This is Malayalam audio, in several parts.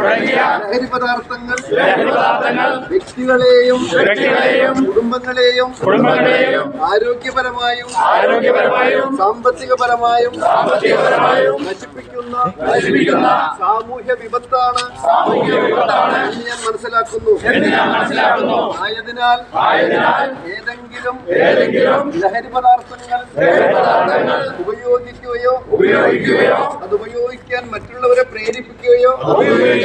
ലഹരി പദാർത്ഥങ്ങൾ വ്യക്തികളെയും വ്യക്തികളെയും കുടുംബങ്ങളെയും കുടുംബങ്ങളെയും ആരോഗ്യപരമായും ആരോഗ്യപരമായും സാമ്പത്തികപരമായും സാമ്പത്തികപരമായും നശിപ്പിക്കുന്ന നശിപ്പിക്കുന്ന സാമൂഹ്യ വിപത്താണ് സാമൂഹ്യ വിപത്താണ് ഞാൻ മനസ്സിലാക്കുന്നു. മനസ്സിലാക്കുന്നു. ആയതിനാൽ ആയതിനാൽ ഏതെങ്കിലും ഏതെങ്കിലും ലഹരി പദാർത്ഥങ്ങൾ ഉപയോഗിക്കുകയോ ഉപയോഗിക്കുകയോ അത് ഉപയോഗിക്കാൻ മറ്റുള്ളവരെ പ്രേരിപ്പിക്കുകയോ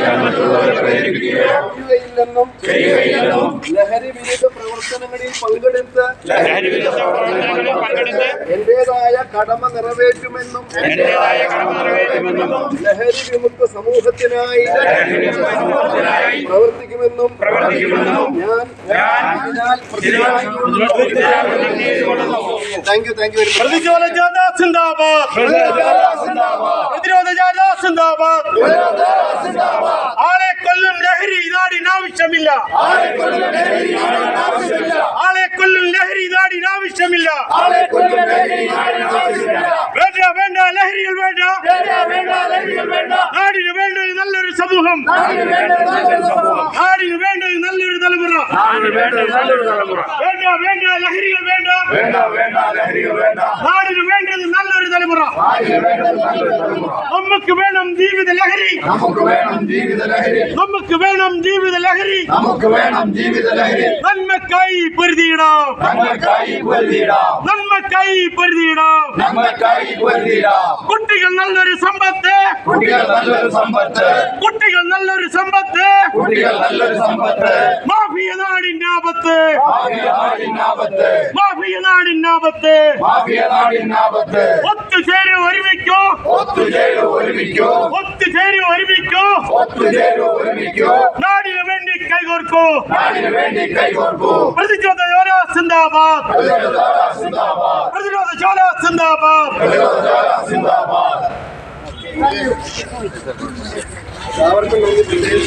ഉപയോഗിക്കാൻ മറ്റുള്ളവരെ പ്രേരിപ്പിക്കുകയോ ചെയ്യുകയില്ലെന്നും ലഹരി വിരുദ്ധ പ്രവർത്തനങ്ങളിൽ പങ്കെടുത്ത് ലഹരി വിരുദ്ധ പ്രവർത്തനങ്ങളിൽ പങ്കെടുത്ത് എന്റേതായ കടമ നിറവേറ്റുമെന്നും എന്റേതായ കടമ നിറവേറ്റുമെന്നും ലഹരി വിമുക്ത സമൂഹത്തിനായി പ്രവർത്തിക്കുമെന്നും പ്രവർത്തിക്കുമെന്നും ഞാൻ ഞാൻ. Thank you thank you very much പ്രതിരോധ ജാഥ സിന്ദാബാദ് പ്രതിരോധ ജാഥ സിന്ദാബാദ് ആളെ കൊല്ലും ലഹരി നാടിന് ആവശ്യമില്ല. ആളെ കൊല്ലും ലഹരി നാടിന് ആവശ്യമില്ല. വേണ്ട വേണ്ട ലഹരികൾ വേണ്ട. നാടിന് വേണ്ടത് നല്ലൊരു സമൂഹം. നാടിന് വേണ്ടത് നല്ലൊരു തലമുറ. വേണ്ട വേണ്ട ലഹരികൾ വേണ്ട. വേണ്ട വേണ്ട ലഹരികൾ நமக்கு வேணும் ஜீவித லகரி நமக்கு வேணும் ஜீவித லகரி நமக்கு வேணும் ஜீவித லகரி நமக்கு வேணும் ஜீவித லகரி நன்மக்காய் பருதியிடம் நன்மக்காய் பருதியிடம் நன்மக்காய் பருதியிடம் நன்மக்காய் பருதியிடம் குட்டிகள் நல்லொரு சம்பத்து. குட்டிகள் நல்லொரு சம்பத்து. குட்டிகள் நல்லொரு சம்பத்து. குட்டிகள் நல்லொரு சம்பத்து. மாஃபிய ஞாபத்து. மாஃபிய ஞாபத்து. மாஃபிய நாடின் ஞாபத்து மாஃபிய நாடின் ஞாபத்து ஒத்து சேரு வருவிக்கும் ஒத்து சேரு வருவிக்கும் ஒத்து சேரு வருவிக்கும் ஒத்து சேரு வருவிக்கும் நாடின வேண்டி கைகோர்க்கும். நாடின வேண்டி கைகோர்க்கும். பிரதிச்சோத யோரா சிந்தாபாத். பிரதிச்சோத சோழா சிந்தாபாத். பிரதிச்சோத சோழா சிந்தாபாத். சாவர்க்கர் வந்து